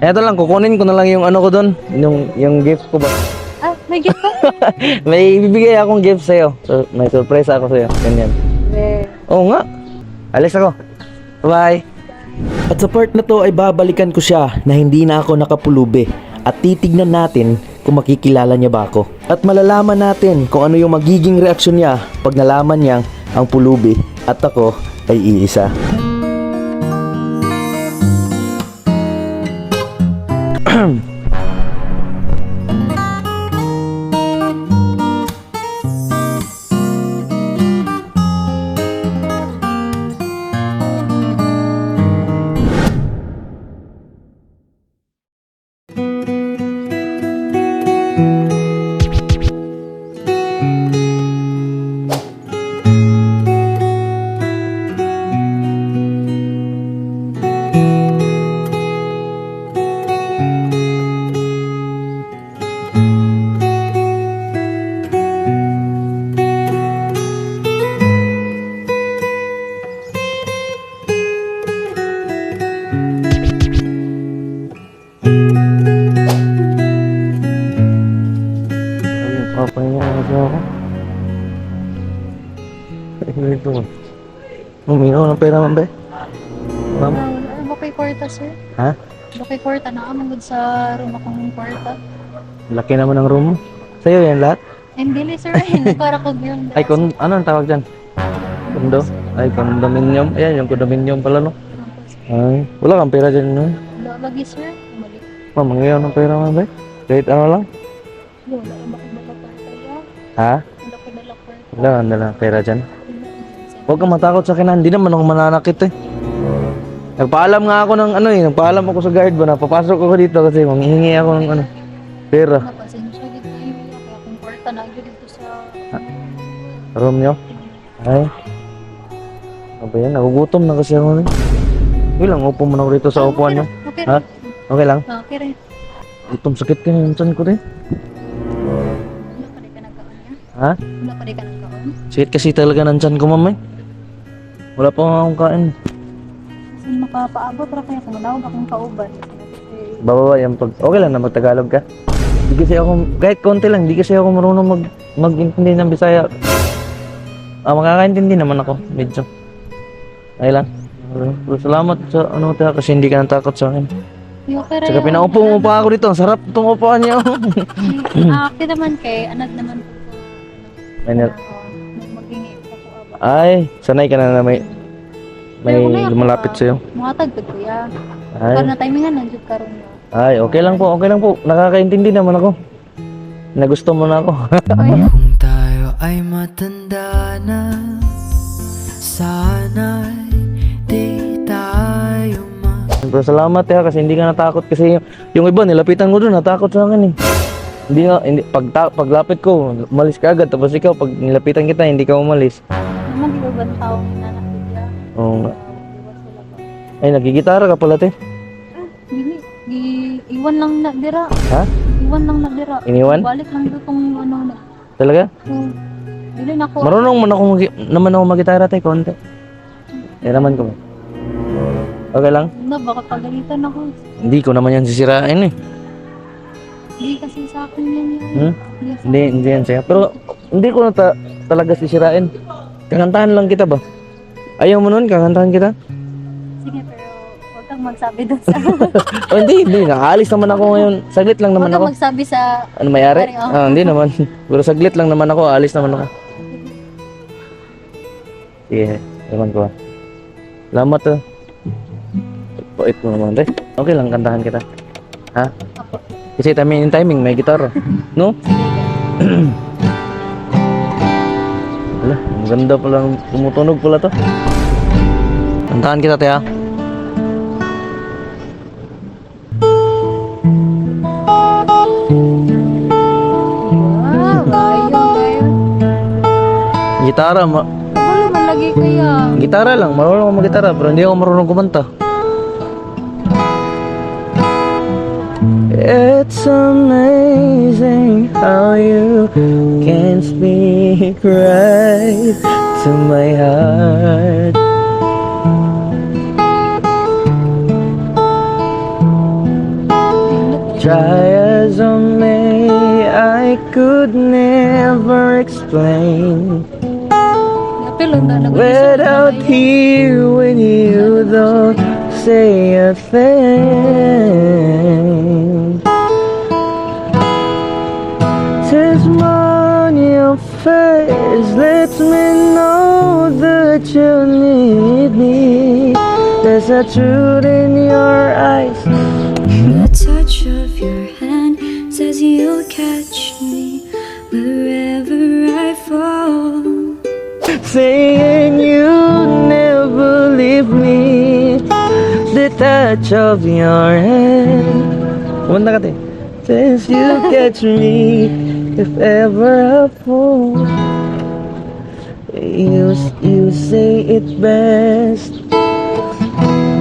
Eto lang, kukunin ko na lang yung ano ko doon. Yung, yung gift ko ba? Ah, may gift ka? may ibibigay akong gift sa'yo. So, may surprise ako sa'yo. Ganyan. Eh, Oo nga. Alis ako. Bye. At sa part na to ay babalikan ko siya na hindi na ako nakapulubi at titignan natin kung makikilala niya ba ako. At malalaman natin kung ano yung magiging reaksyon niya pag nalaman niyang ang pulubi at ako ay iisa. Damn. Ma'am? ano ba kay kwarta, sir? Ha? Ba kay kwarta na amang sa room akong kwarta? Laki naman ng room mo. Sa'yo yan lahat? Eh, dili, sir. Hindi para ko yun. Ay, kon ano ang tawag dyan? Kondo? Ay, condominium. Ayan, yung condominium pala, no? Ay, wala kang pera dyan, no? Wala lagi, sir. Mali. Ma'am, mangyayang ng pera man ba? Kahit ano lang? Wala ba kay dala kwarta ya? Ha? Wala kang dala pera dyan. Huwag kang matakot sa akin, hindi naman ako mananakit eh. Nagpaalam nga ako ng ano eh, nagpaalam ako sa guard ba na papasok ako dito kasi manghihingi ako ng ano, pera. Napansin siya dito yung kaya akong kwarta na yun dito sa... Room nyo? Ay. Ano ba yan? Nagugutom na kasi ako eh. Lang, upo mo na ako dito sa upuan nyo. Okay, Ha? Okay lang? Ah, okay rin. Gutom sakit ka na yung tiyan ko rin. Wala pa rin ka nagkaon niya? Ha? Wala pa rin ka nagkaon? Sakit kasi talaga ng tiyan ko mamay. Wala pa nga akong kain. Kasi makapaabot ra kaya kung manawag akong kauban. Eh, Bababa yan pag... Okay lang na magtagalog ka. Hindi kasi ako, kahit konti lang, hindi kasi ako marunong mag, mag-intindi ng Bisaya. Ah, makakaintindi naman ako, medyo. Ay lang. Pero salamat sa ano tayo kasi hindi ka natakot sa akin. okay. Saka pinaupo mo pa ako dito. Ang sarap itong upuan niyo. Ah, okay naman kay anad naman po aba. Ay, sanay ka na na may may lumalapit sa'yo. Mga tagtag kuya. Ay, Karon na timingan nandiyo karon na. ay, okay lang po, okay lang po. Nakakaintindi naman ako. Nagusto mo na ako. Kung tayo ay matanda na Sana'y di tayo ma Pero salamat ya kasi hindi ka natakot kasi yung, yung iba nilapitan ko doon natakot sa akin eh. Hindi nga hindi pag ta- paglapit ko umalis ka agad tapos ikaw pag nilapitan kita hindi ka umalis. Naman di ba bang taong nanakilya? Oo nga. Ay nagigitara ka pala te. Dili, di iwan lang na dira. Ha? Iwan lang na dira. Iniwan? Balik lang dutong ano na. Talaga? So, dili na ko. Marunong man ako magi- naman ako magitara te konti. Eh naman ko. Okay lang? Na baka pagalitan ako. Hindi ko naman yan sisirain eh. Hindi kasi sa akin yan yan. Hmm? Hindi sa Hindi, yan siya. Pero hindi ko na ta- talaga sisirain. Kakantahan lang kita ba? Ayaw mo nun, kakantahan kita? Sige, pero huwag kang magsabi doon sa... Oh, hindi, hindi. Nakaalis naman ako ngayon. Saglit lang huwag naman kang ako. magsabi sa... Ano mayari? Pare, oh. Ah, hindi naman. Pero saglit lang naman ako. Alis naman ako. Sige, naman ko. Salamat ah. Pait mo naman, te. Okay lang, kantahan kita. Ha? Apo. Kasi timing timing, may gitara. No? Ang ganda pala. Tumutunog pala to. Kantahan kita, te, ha? Wow, kayo, kayo. Gitara, ma man lagi kaya? gitara lang. Marunong ako mag-gitara, pero hindi ako marunong kumanta. It's amazing how you can speak right to my heart. Try as I may, I could never explain Without when you don't say a thing face. Lets me know that you need me. There's a truth in your eyes. The touch of your hand says you'll catch me wherever I fall. Saying you never leave me. The touch of your hand. Kumanta ka te Says you catch me If ever I fall You, you say it best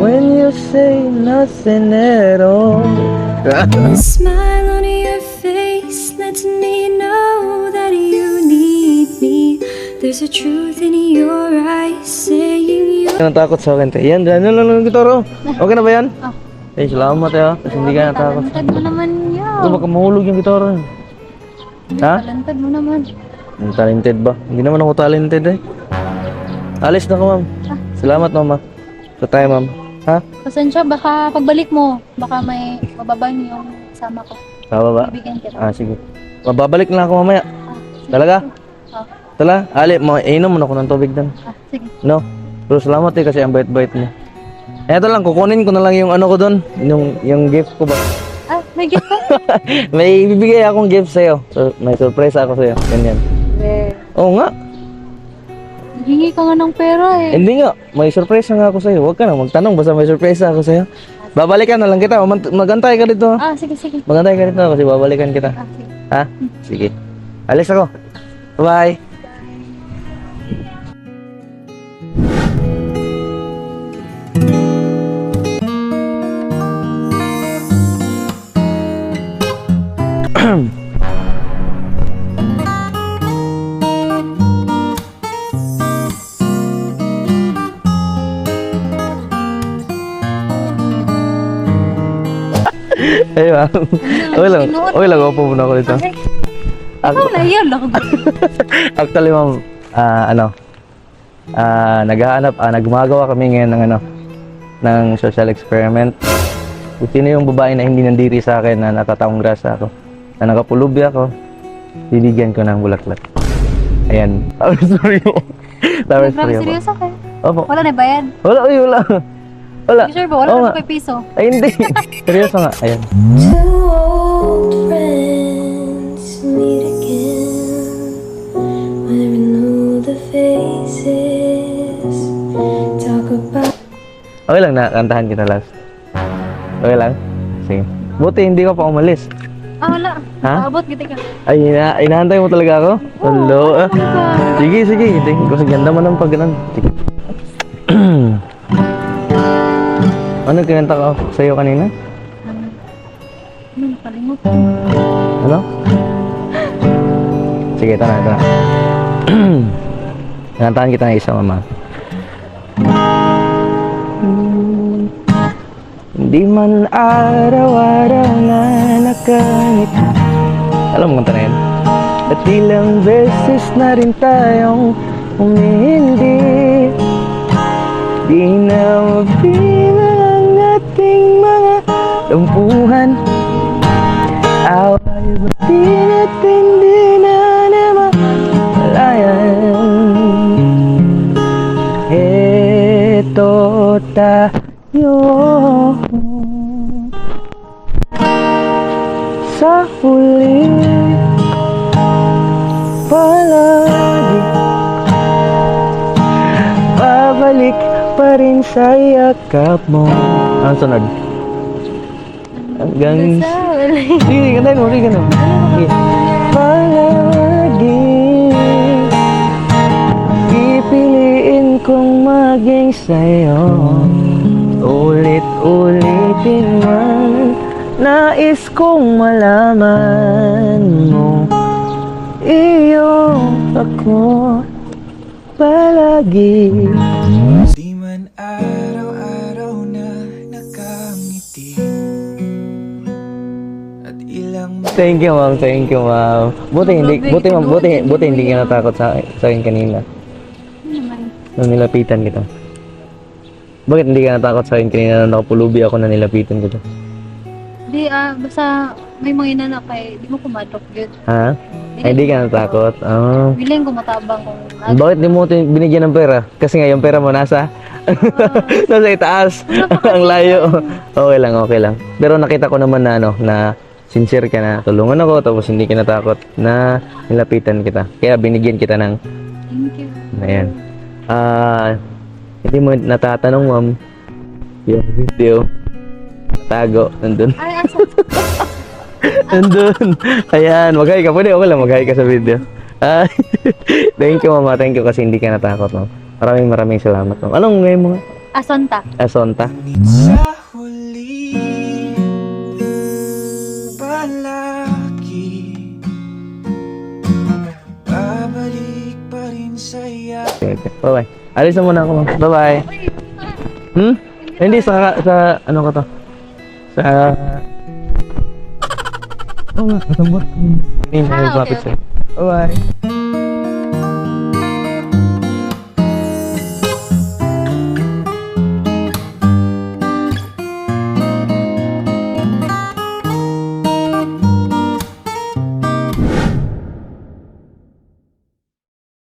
When you say nothing at all smile on your face lets me know that you need me. There's a truth in your eyes saying you. Natakot sa akin te Yan, dyan lang lang gitaro Okay na ba yan? Ah. Eh, salamat ha Kasi hindi ka natakot Talantad mo naman yan. Baka mahulog yung gitaro Ha? Talantad mo naman. Ang talented ba? Hindi naman ako talented eh. Alis na ko, ma'am. Ah. Salamat, mama. Sa tayo, ma'am. Ha? Pasensya, baka pagbalik mo, baka may mababa niyo yung sama ko. Tama ba? Bibigyan kita. Ah, sige. Mababalik na ako mamaya. Ah, sige. Talaga? Ah, Tala, ali, mo, inom mo na ako ng tubig doon. ah, sige. No? Pero salamat eh kasi ang bait-bait mo. Eto lang, kukunin ko na lang yung ano ko doon. Yung, yung gift ko ba? May gift ka? May ibibigay akong gift sa'yo. So, may surprise ako sa'yo. Ganyan. Eh, Oo nga. Hingi ka nga ng pera eh. Hindi nga, may surprise nga ako sa'yo. Huwag ka na magtanong, basta may surprise ako sa'yo. Babalikan na lang kita. Mag- Magantay ka dito. ha? Ah, sige, sige. Magantay ka dito kasi babalikan kita. Ah, sige. Ha? Sige. Alis ako. Bye. Ay, ma'am. Okay lang. Okay lang. Upo muna ako dito. Okay. Ako, naiyan lang. Actually, ma'am, ah, ano, ah, naghahanap, ah, nagmagawa kami ngayon ng ano, ng social experiment. Kung sino yung babae na hindi nandiri sa akin na nakataong grasa ako, na nakapulubi ako, bibigyan ko ng bulaklak. Ayan. Tapos sorry mo. Grabe, sorry mo. seryoso ka. Opo. Wala na bayad. Wala, uy, wala. Wala. You sure ba? Wala na pa piso. Ay, hindi. Seryoso nga. Ayan. Two old friends meet again, wearing all the faces. Talk about. Okay lang na kantahan kita last. Okay lang? Sige. Buti hindi ka pa umalis. Ah, wala. Ha? Paabot, giti ka. Ay, ina inahantay mo talaga ako? Hello. ah. Sige, sige. Tingin ko sa ganda mo ng pag ganun. Sige. ano kinanta ko sa'yo kanina? Ano, nakalimot. Ano? Sige, ito na, ito na. Kinantahan kita ng isa, mama. Hindi man araw-araw na nakangiti Alam mo kanta na yan? At ilang beses na rin tayong umindi Di na mabilang ang ating mga tampuhan Away ba di natin di na namamalayan Eto tayo sa yakap mo. Ang sunod. Hanggang Sige, ganun mo, sige, ganun. Sige. Palagi Pipiliin kong maging sa'yo. Ulit-ulitin man Nais kong malaman mo. Iyo ako palagi thank you, ma'am. Thank you, ma'am. Buti hindi, buti, ma'am, buti, buti hindi ka natakot sa, sa akin kanina. Ano? Nung nilapitan kita. Bakit hindi ka natakot sa akin kanina na nakapulubi ako na nilapitan kita? Di, ah, basta may mga inanak kay, di mo kumatok yun. Ha? Ay, hindi ka natakot? Oh. Biling ko matabang kung Bakit di mo tin- binigyan ng pera? Kasi nga yung pera mo nasa nasa itaas. Ang layo. Okay lang, okay lang. Pero nakita ko naman na ano, na sincere ka na tulungan ako tapos hindi ka natakot na nilapitan kita. Kaya binigyan kita ng Thank you. ayan. Ah, hindi mo natatanong, ma'am. Yung video tago nandun. Ay, asa? nandun. Ayan, mag-hi ka. Pwede okay lang mag-hi ka sa video. Ah, thank you, mama. Thank you kasi hindi ka natakot, ma'am. Maraming maraming salamat, ma'am. Anong ngayon mo? Asonta. Asonta? Sa huli Palagi Babalik pa rin sa'yo Okay, okay. Bye-bye. Alis na muna ako. Bye-bye. Hmm? Hindi, sa, sa, ano ko to? Sa, oh, nga, kasambot. Hindi, may Ah, okay. sa'yo. Bye-bye.